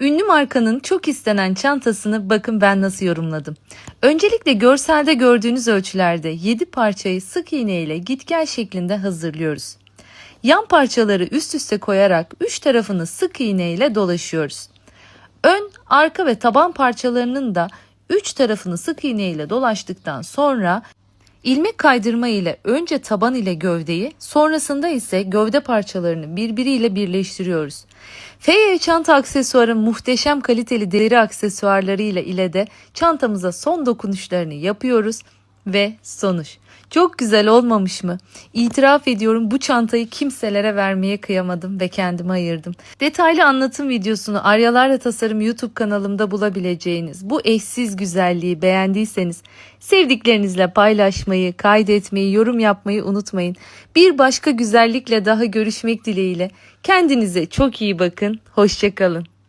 Ünlü markanın çok istenen çantasını bakın ben nasıl yorumladım. Öncelikle görselde gördüğünüz ölçülerde 7 parçayı sık iğne ile git gel şeklinde hazırlıyoruz. Yan parçaları üst üste koyarak üç tarafını sık iğne ile dolaşıyoruz. Ön, arka ve taban parçalarının da üç tarafını sık iğne ile dolaştıktan sonra ilmek kaydırma ile önce taban ile gövdeyi, sonrasında ise gövde parçalarını birbiriyle birleştiriyoruz. FY çanta aksesuarın muhteşem kaliteli deri aksesuarlarıyla ile de çantamıza son dokunuşlarını yapıyoruz ve sonuç. Çok güzel olmamış mı? İtiraf ediyorum bu çantayı kimselere vermeye kıyamadım ve kendime ayırdım. Detaylı anlatım videosunu Aryalarla Tasarım YouTube kanalımda bulabileceğiniz bu eşsiz güzelliği beğendiyseniz sevdiklerinizle paylaşmayı, kaydetmeyi, yorum yapmayı unutmayın. Bir başka güzellikle daha görüşmek dileğiyle. Kendinize çok iyi bakın. Hoşçakalın.